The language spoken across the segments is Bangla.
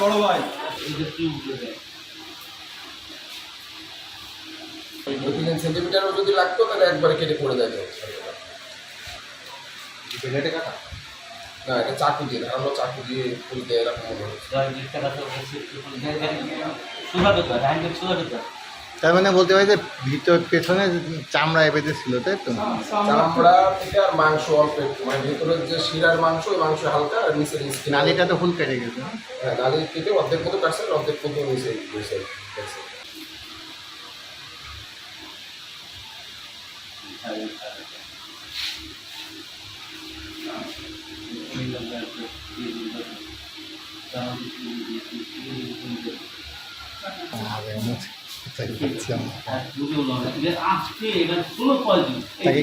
বড় ভাই যদি লাগতো তাহলে একবারে কেটে পড়ে যায় প্লেটে কাটা না এটা চাকু দিয়ে ধারালো চাকু দিয়ে খুলতে এরকম মনে হচ্ছে তার মানে বলতে পারি যে ভিতর পেছনে চামড়া এপেতে ছিল তাই তো? চামড়া থেকে আর মাংস অল্প মানে ভেতরের যে শিরার মাংস ওই মাংস হালকা আর নিচের স্কিন নালিটা তো ফুল কেটে গেছে হ্যাঁ নালি কেটে অর্ধেক মতো কাটছে অর্ধেক মতো নিচে গেছে। তাকে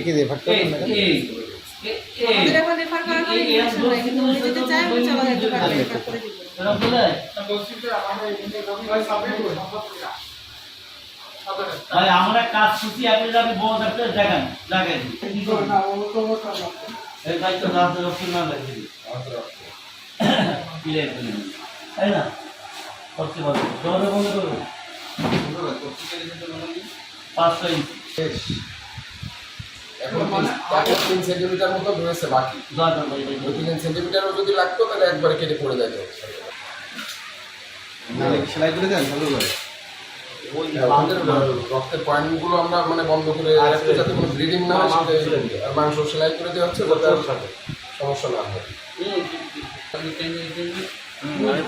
কি করবেন কাজ ছুটি আপনি যাবেন বড় ডাক্তার জায়গায় জায়গায় দায়িত্ব না না লাগে ক্লিয়ার করে দিন। তাই না করতে পারব বন্ধ করুন পাঁচশো ইঞ্চি এখন তিন- সেন্টিমিটার মতো রয়েছে বাকি। দু তিন সেন্টিমিটারও যদি লাগতো তাহলে একবারে কেটে পড়ে যায় সেলাই করে দেন? ভালো করে? রক্তের পয়েন্টগুলো আমরা মানে বন্ধ করে রাখতে যাতে কোনো ব্লিডিং না হয় আর মাংস সেলাই করে দেওয়া হচ্ছে যাতে সমস্যা না হয়।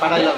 পাঠাইলাম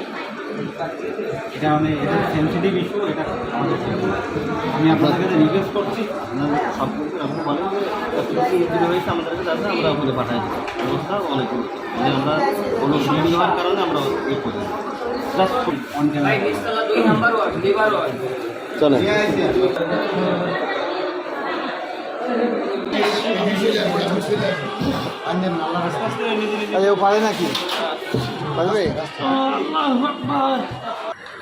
এটা আমি সেন্সিটিভ ইস্যু এটা আমাদের আমি আপনাদের কাছে রিকোয়েস্ট করছি আপনারা সব কিছু আপনি বলেন আমাদেরকে যাতে আমরা আপনাদের পাঠাই দিই অবস্থা অনেক মানে আমরা কোনো হওয়ার কারণে আমরা ইয়ে করি অন ক্যামেরা চলেন। আরে ও পারে নাকি?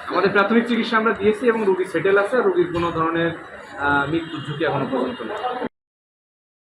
আমাদের প্রাথমিক চিকিৎসা আমরা দিয়েছি এবং রুগী সেটেল আছে রুগীর কোনো ধরনের মৃত্যুর ঝুঁকি এখনও পর্যন্ত